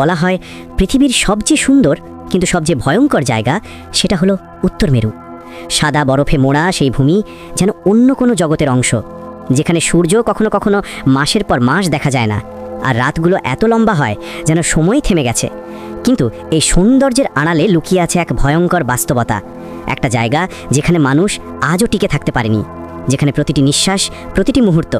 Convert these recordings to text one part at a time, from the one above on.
বলা হয়, পৃথিবীর সবচেয়ে সুন্দর কিন্তু সবচেয়ে ভয়ঙ্কর জায়গা সেটা হলো উত্তর মেরু। সাদা বরফে মোড়া সেই ভূমি যেন অন্য কোনো জগতের অংশ, যেখানে সূর্য কখনো কখনো মাসের পর মাস দেখা যায় না আর রাতগুলো এত লম্বা হয় যেন সময় থেমে গেছে। কিন্তু এই সৌন্দর্যের আড়ালে লুকিয়ে আছে এক ভয়ঙ্কর বাস্তবতা, একটা জায়গা যেখানে মানুষ আজও টিকে থাকতে পারেনি, যেখানে প্রতিটি নিঃশ্বাস, প্রতিটি মুহূর্ত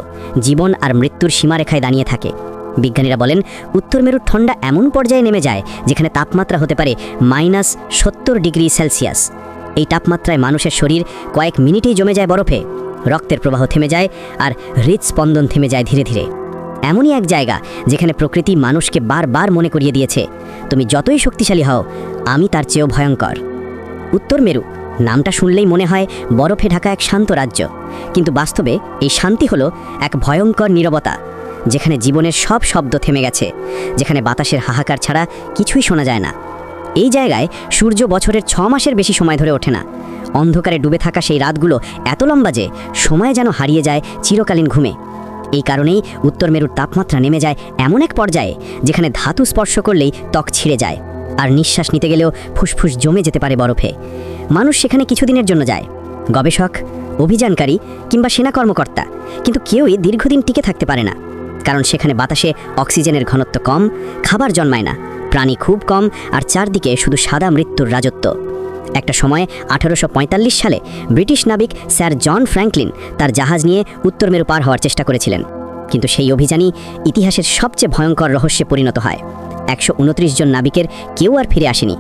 জীবন আর মৃত্যুর সীমারেখায় দাঁড়িয়ে থাকে। বিজ্ঞানীরা বলেন, উত্তর মেরুর ঠান্ডা এমন পর্যায়ে নেমে যায় যেখানে তাপমাত্রা হতে পারে মাইনাস সত্তর ডিগ্রি সেলসিয়াস। এই তাপমাত্রায় মানুষের শরীর কয়েক মিনিটেই জমে যায় বরফে, রক্তের প্রবাহ থেমে যায় আর হৃদস্পন্দন থেমে যায় ধীরে ধীরে। এমনই এক জায়গা যেখানে প্রকৃতি মানুষকে বারবার মনে করিয়ে দিয়েছে, তুমি যতই শক্তিশালী হও, আমি তার চেয়েও ভয়ঙ্কর। উত্তর মেরু, নামটা শুনলেই মনে হয় বরফে ঢাকা এক শান্ত রাজ্য। কিন্তু বাস্তবে এই শান্তি হলো এক ভয়ঙ্কর নীরবতা। যেখানে জীবনের সব শব্দ থেমে গেছে, যেখানে বাতাসের হাহাকার ছাড়া কিছুই শোনা যায় না। এই জায়গায় সূর্য বছরের ছ মাসের বেশি সময় ধরে ওঠে না। অন্ধকারে ডুবে থাকা সেই রাতগুলো এত লম্বা যে সময় যেন হারিয়ে যায় চিরকালীন ঘুমে। এই কারণেই উত্তর মেরুর তাপমাত্রা নেমে যায় এমন এক পর্যায়ে, যেখানে ধাতু স্পর্শ করলেই ত্বক ছিঁড়ে যায় আর নিঃশ্বাস নিতে গেলেও ফুসফুস জমে যেতে পারে বরফে। মানুষ সেখানে কিছুদিনের জন্য যায়, গবেষক, অভিযানকারী কিংবা সেনা কর্মকর্তা, কিন্তু কেউই দীর্ঘদিন টিকে থাকতে পারে না। কারণ সেখানে বাতাসে অক্সিজেনের ঘনত্ব কম, খাবার জন্মায় না, প্রাণী খুব কম, আর চারদিকে শুধু সাদা মৃত্যুর রাজত্ব। একটা সময় আঠারোশো সালে ব্রিটিশ নাবিক স্যার জন ফ্র্যাঙ্কলিন তার জাহাজ নিয়ে উত্তর মেরু পার হওয়ার চেষ্টা করেছিলেন। কিন্তু সেই অভিযানই ইতিহাসের সবচেয়ে ভয়ঙ্কর রহস্যে পরিণত হয়। একশো উনত্রিশ জন নাবিকের কেউ আর ফিরে আসেনি।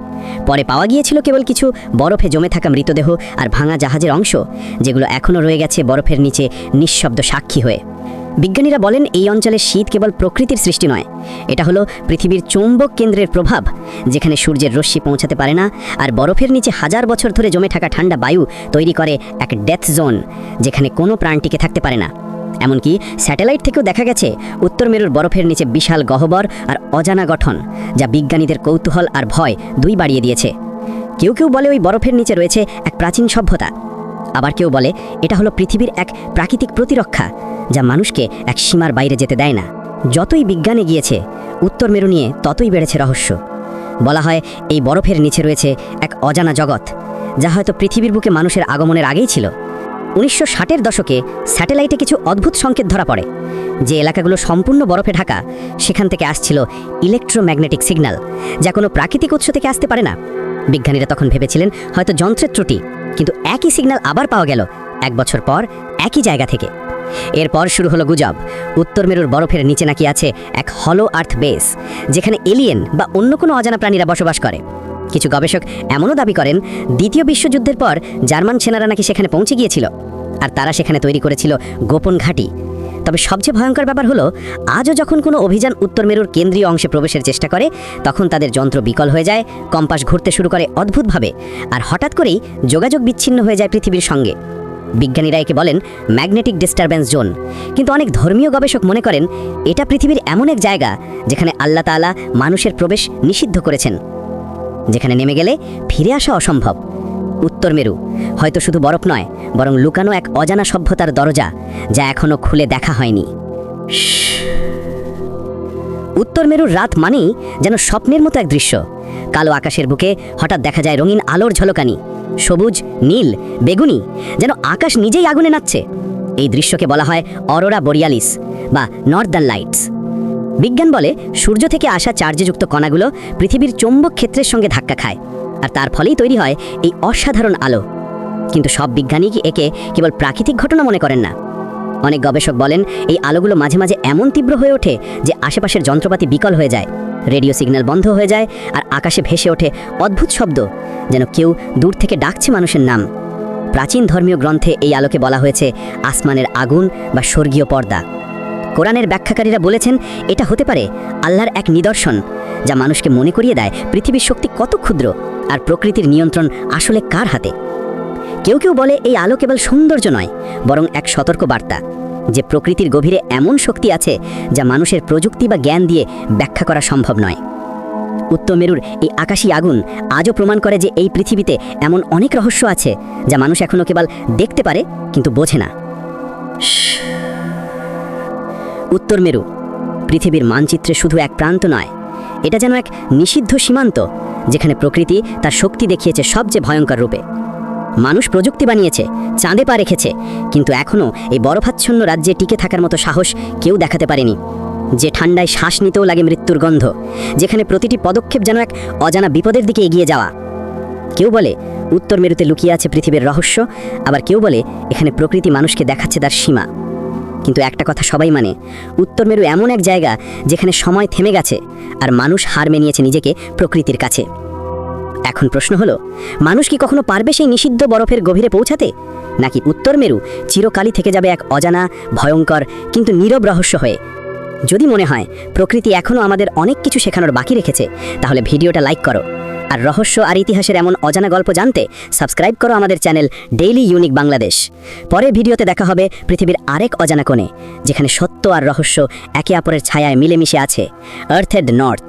পরে পাওয়া গিয়েছিল কেবল কিছু বরফে জমে থাকা মৃতদেহ আর ভাঙা জাহাজের অংশ, যেগুলো এখনও রয়ে গেছে বরফের নিচে নিঃশব্দ সাক্ষী হয়ে। বিজ্ঞানীরা বলেন এই অঞ্চলে শীত কেবল প্রকৃতির সৃষ্টি নয়। এটা হলো পৃথিবীর চৌম্বক কেন্দ্রের প্রভাব, যেখানে সূর্যের রশ্মি পৌঁছাতে পারে না আর বরফের নিচে হাজার বছর ধরে জমে থাকা ঠান্ডা বায়ু তৈরি করে এক ডেথ জোন, যেখানে কোনো প্রাণ টিকে থাকতে পারে না। এমনকি স্যাটেলাইট থেকেও দেখা গেছে, উত্তর মেরুর বরফের নিচে বিশাল গহ্বর আর অজানা গঠন, যা বিজ্ঞানীদের কৌতূহল আর ভয় দুই বাড়িয়ে দিয়েছে। কেউ কেউ বলে ওই বরফের নিচে রয়েছে এক প্রাচীন সভ্যতা, আবার কেউ বলে এটা হলো পৃথিবীর এক প্রাকৃতিক প্রতিরক্ষা যা মানুষকে এক সীমার বাইরে যেতে দেয় না। যতই বিজ্ঞানে গিয়েছে, উত্তর মেরু নিয়ে ততই বেড়েছে রহস্য। বলা হয়, এই বরফের নিচে রয়েছে এক অজানা জগৎ, যা হয়তো পৃথিবীর বুকে মানুষের আগমনের আগেই ছিল। উনিশশো ষাটের দশকে স্যাটেলাইটে কিছু অদ্ভুত সংকেত ধরা পড়ে। যে এলাকাগুলো সম্পূর্ণ বরফে ঢাকা, সেখান থেকে আসছিল ইলেকট্রোম্যাগনেটিক সিগন্যাল, যা কোনো প্রাকৃতিক উৎস থেকে আসতে পারে না। বিজ্ঞানীরা তখন ভেবেছিলেন হয়তো যন্ত্রের ত্রুটি, কিন্তু একই সিগন্যাল আবার পাওয়া গেল এক বছর পর একই জায়গা থেকে। এরপর শুরু হলো গুজব। উত্তর মেরুর বরফের নিচে নাকি আছে এক হলো আর্থ বেস যেখানে এলিয়েন বা অন্য কোনো অজানা প্রাণীরা বসবাস করে। কিছু গবেষক এমনও দাবি করেন, দ্বিতীয় বিশ্বযুদ্ধের পর জার্মান সেনারা নাকি সেখানে পৌঁছে গিয়েছিল, আর তারা সেখানে তৈরি করেছিল গোপন ঘাঁটি। তবে সবচেয়ে ভয়ঙ্কর ব্যাপার হলো, আজও যখন কোনো অভিযান উত্তর মেরুর কেন্দ্রীয় অংশে প্রবেশের চেষ্টা করে, তখন তাদের যন্ত্র বিকল হয়ে যায়, কম্পাস ঘুরতে শুরু করে অদ্ভুতভাবে, আর হঠাৎ করেই যোগাযোগ বিচ্ছিন্ন হয়ে যায় পৃথিবীর সঙ্গে। বিজ্ঞানীরা একে বলেন ম্যাগনেটিক ডিস্টারবেন্স জোন। কিন্তু অনেক ধর্মীয় গবেষক মনে করেন এটা পৃথিবীর এমন এক জায়গা যেখানে আল্লাহ তালা মানুষের প্রবেশ নিষিদ্ধ করেছেন, যেখানে নেমে গেলে ফিরে আসা অসম্ভব। উত্তর মেরু, হয়তো শুধু বরফ নয়, বরং লুকানো এক অজানা সভ্যতার দরজা যা এখনও খুলে দেখা হয়নি। উত্তর মেরুর রাত মানেই যেন স্বপ্নের মতো এক দৃশ্য। কালো আকাশের বুকে হঠাৎ দেখা যায় রঙিন আলোর ঝলকানি, সবুজ, নীল, বেগুনি, যেন আকাশ নিজেই আগুনে নাচছে। এই দৃশ্যকে বলা হয় অরোরা বরিয়ালিস বা নর্দার্ন লাইটস। বিজ্ঞান বলে সূর্য থেকে আসা চার্জযুক্ত কণাগুলো পৃথিবীর চৌম্বক ক্ষেত্রের সঙ্গে ধাক্কা খায়, আর তার ফলেই তৈরি হয় এই অসাধারণ আলো। কিন্তু সব বিজ্ঞানী একে কেবল প্রাকৃতিক ঘটনা মনে করেন না? অনেক গবেষক বলেন, এই আলোগুলো মাঝে মাঝে এমন তীব্র হয়ে ওঠে যে আশেপাশের যন্ত্রপাতি বিকল হয়ে যায়, রেডিও সিগন্যাল বন্ধ হয়ে যায় আর আকাশে ভেসে ওঠে অদ্ভুত শব্দ যেন কেউ দূর থেকে ডাকছে মানুষের নাম। প্রাচীন ধর্মীয় গ্রন্থে এই আলোকে বলা হয়েছে, আসমানের আগুন বা স্বর্গীয় পর্দা। কোরআনের ব্যাখ্যাকারীরা বলেছেন, এটা হতে পারে আল্লাহর এক নিদর্শন যা মানুষকে মনে করিয়ে দেয় পৃথিবীর শক্তি কত ক্ষুদ্র আর প্রকৃতির নিয়ন্ত্রণ আসলে কার হাতে। কেউ কেউ বলে এই আলো কেবল সৌন্দর্য নয়, বরং এক সতর্ক বার্তা যে প্রকৃতির গভীরে এমন শক্তি আছে যা মানুষের প্রযুক্তি বা জ্ঞান দিয়ে ব্যাখ্যা করা সম্ভব নয়। উত্তর মেরুর এই আকাশী আগুন আজও প্রমাণ করে যে এই পৃথিবীতে এমন অনেক রহস্য আছে যা মানুষ এখনও কেবল দেখতে পারে, কিন্তু বোঝে না। উত্তর মেরু, পৃথিবীর মানচিত্রে শুধু এক প্রান্ত নয়, এটা যেন এক নিষিদ্ধ সীমান্ত, যেখানে প্রকৃতি তার শক্তি দেখিয়েছে সবচেয়ে ভয়ঙ্কর রূপে। মানুষ প্রযুক্তি বানিয়েছে, চাঁদে পা রেখেছে, কিন্তু এখনও এই বরফাচ্ছন্ন রাজ্যে টিকে থাকার মতো সাহস কেউ দেখাতে পারেনি। যে ঠান্ডায় শ্বাস নিতেও লাগে মৃত্যুর গন্ধ, যেখানে প্রতিটি পদক্ষেপ যেন এক অজানা বিপদের দিকে এগিয়ে যাওয়া। কেউ বলে, উত্তর মেরুতে লুকিয়ে আছে পৃথিবীর রহস্য, আবার কেউ বলে, এখানে প্রকৃতি মানুষকে দেখাচ্ছে তার সীমা। কিন্তু একটা কথা সবাই মানে উত্তর মেরু এমন এক জায়গা যেখানে সময় থেমে গেছে, আর মানুষ হার মেনিয়েছে নিজেকে প্রকৃতির কাছে। এখন প্রশ্ন হলো, মানুষ কি কখনো পারবে সেই নিষিদ্ধ বরফের গভীরে পৌঁছাতে? নাকি উত্তর মেরু চিরকালই থেকে যাবে এক অজানা, ভয়ঙ্কর, কিন্তু নীরব রহস্য হয়ে? যদি মনে হয়, প্রকৃতি এখনও আমাদের অনেক কিছু শেখানোর বাকি রেখেছে, তাহলে ভিডিওটা লাইক করো। আর রহস্য আর ইতিহাসের এমন অজানা গল্প জানতে সাবস্ক্রাইব করো আমাদের চ্যানেল ডেইলি ইউনিক বাংলাদেশ। পরে ভিডিওতে দেখা হবে পৃথিবীর আরেক অজানা কোণে, যেখানে সত্য আর রহস্য একে অপরের ছায়ায় মিলেমিশে আছে আর্থেড নর্থ